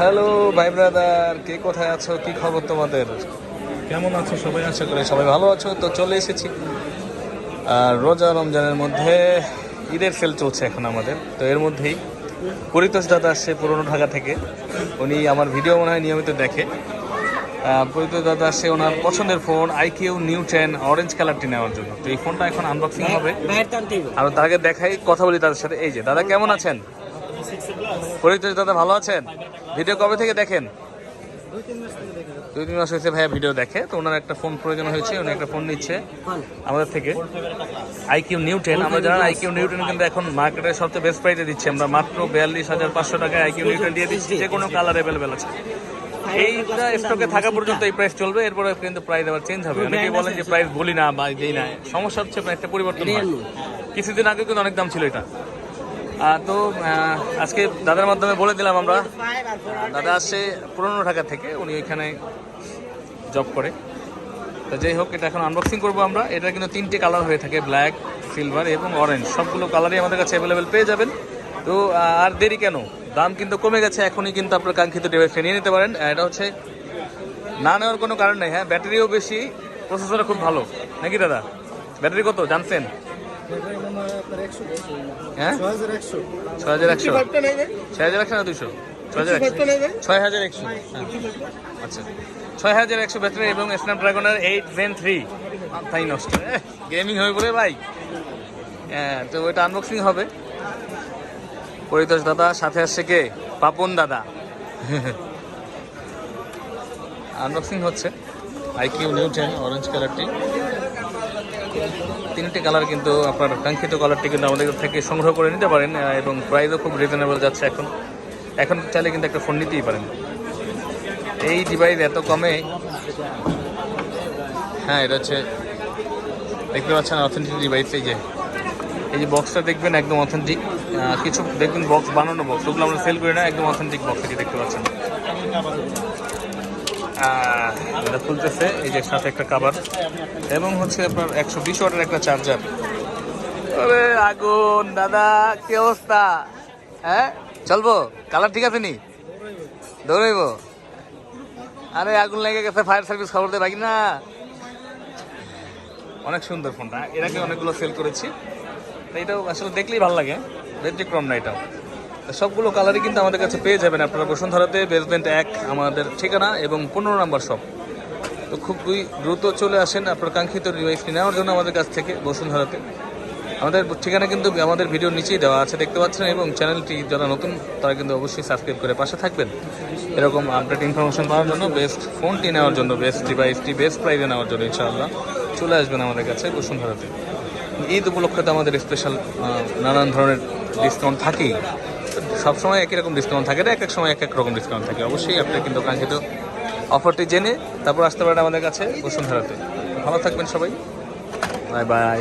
Hello ভাই brother কে কোথায় আছো? কি খবর তোমাদের? কেমন আছো? সবাই আশা করি সবাই ভালো আছো? তো চলে এসেছি। আর রোজা রমজানের মধ্যে ঈদের সেল চলছে এখন আমাদের। তো এর মধ্যেই পরিতোষ দাদা আসছে পুরনো ঢাকা থেকে। উনি আমার ভিডিও মনে হয় নিয়মিত দেখে। পরিতোষ দাদা আসছে ওনার পছন্দের phone iQOO Neo ten orange কালারটি নেওয়ার জন্য। তো এই ফোনটা এখন আনবক্সিং হবে। হবে। আর তার আগে দেখাই কথা বলি তাদের সাথে। এই যে দাদা কেমন আছেন? পরিতোষ দাদা ভালো আছেন? ভিডিও কবে থেকে দেখেন? দুই তিন মাস হয়েছে ভাইয়া ভিডিও দেখে তো ওনার একটা ফোন প্রয়োজন হয়েছে উনি একটা ফোন নিচ্ছে আমাদের থেকে। আইকিউ নিউ টেন আমরা জানেন আইকিউ নিউ টেন কিন্তু এখন মার্কেটের সবচেয়ে বেস্ট প্রাইসে দিচ্ছি। আমরা মাত্র বিয়াল্লিশ হাজার পাঁচশো টাকায় আইকিউ নিউ টেন দিয়ে দিচ্ছি যে কোনো কালার অ্যাভেলেবেল আছে। এইটা স্টকে থাকা পর্যন্ত এই প্রাইস চলবে এরপরে কিন্তু প্রাইস আবার চেঞ্জ হবে। অনেকেই বলেন যে প্রাইস বলি না বা দেই না। সমস্যা হচ্ছে প্রাইসটা পরিবর্তন হয়। কিছুদিন আগে কিন্তু অনেক দাম ছিল এটা। তো আজকে দাদার মাধ্যমে বলে দিলাম আমরা। দাদা আসছে পুরনো ঢাকা থেকে, উনি ওইখানে জব করে। তো যাই হোক, এটা এখন আনবক্সিং করব আমরা। এটা কিন্তু তিনটে কালার হয়ে থাকে ব্ল্যাক সিলভার এবং অরেঞ্জ সবগুলো কালারই আমাদের কাছে অ্যাভেলেবেল পেয়ে যাবেন। তো আর দেরি কেন? দাম কিন্তু কমে গেছে, এখনই কিন্তু আপনার কাঙ্ক্ষিত ডিভাইসটা নিয়ে নিতে পারেন। এটা হচ্ছে না নেওয়ার কোনো কারণ নেই হ্যাঁ? ব্যাটারিও বেশি প্রসেসরও খুব ভালো। নাকি দাদা? ব্যাটারি কত? জানছেন হ্যাঁ? ছয় হাজার একশো। ছয় হাজার একশো না দুশো ছয় হাজার একশো। হ্যাঁ। আচ্ছা। ছয় হাজার একশো ব্যাটারি এবং স্ন্যাপড্রাগনের এইট জেন থ্রি মাথাই নষ্ট। গেমিং হয়ে পড়ে ভাই। হ্যাঁ তো ওইটা আনবক্সিং হবে। পরিতোষ দাদা, সাথে আসছে কে? পাপন দাদা। আনবক্সিং হচ্ছে। আইকিউ নিউ টেন অরেঞ্জ কালারটি তিনটে কালার কিন্তু আপনার কাঙ্ক্ষিত কালারটি কিন্তু আমাদের থেকে সংগ্রহ করে নিতে পারেন এবং প্রাইসও খুব রিজনেবল যাচ্ছে এখন। এখন চাইলে কিন্তু একটা ফোন নিতেই পারেন। এই ডিভাইস এত কমে হ্যাঁ এটা হচ্ছে, দেখতে পাচ্ছেন অথেন্টিক ডিভাইস এই যে এই যে বক্সটা দেখবেন একদম অথেন্টিক কিছু দেখবেন বক্স বানানো বক্স ওগুলো আমরা সেল করি না, একদম অথেন্টিক বক্স দেখতে পাচ্ছেন। এটা খুলতেছে, এই যে সাথে একটা কাবার এবং হচ্ছে আপনার একশো বিশ ওয়াটের একটা চার্জার আরে আগুন, দাদা, কি অবস্থা? হ্যাঁ? চলবো? কালার ঠিক আছে নি? দৌড়াইব? আরে আগুন লেগে গেছে ফায়ার সার্ভিস খবর দেয় বাকি না অনেক সুন্দর ফোনটা এর আগে অনেকগুলো সেল করেছি। তো এটাও আসলে দেখলেই ভালো লাগে। ব্যতিক্রম না এটাও। সবগুলো কালারই কিন্তু আমাদের কাছে পেয়ে যাবেন আপনারা বসুন্ধরাতে বেসমেন্ট এক, আমাদের ঠিকানা এবং পনেরো নম্বর শপ তো খুবই দ্রুত চলে আসেন আপনার কাঙ্ক্ষিত ডিভাইসটি নেওয়ার জন্য আমাদের কাছ থেকে বসুন্ধরাতে। আমাদের ঠিকানা কিন্তু আমাদের ভিডিওর নিচেই দেওয়া আছে, দেখতে পাচ্ছেন? এবং চ্যানেলটি যারা নতুন, তারা কিন্তু অবশ্যই সাবস্ক্রাইব করে পাশে থাকবেন। এরকম আপডেট ইনফরমেশন পাওয়ার জন্য বেস্ট ফোনটি নেওয়ার জন্য বেস্ট ডিভাইসটি বেস্ট প্রাইজে নেওয়ার জন্য ইনশাআল্লাহ চলে আসবেন আমাদের কাছে বসুন্ধরাতে। ঈদ উপলক্ষে তো আমাদের স্পেশাল নানান ধরনের ডিসকাউন্ট থাকেই। সবসময় একই রকম ডিসকাউন্ট থাকে না এক এক সময় এক এক রকম ডিসকাউন্ট থাকে। অবশ্যই আপনার কিন্তু কাঙ্ক্ষিত অফারটি জেনে তারপর আসতে পারেন আমাদের কাছে বসুন্ধরাতে। ভালো থাকবেন সবাই। Bye bye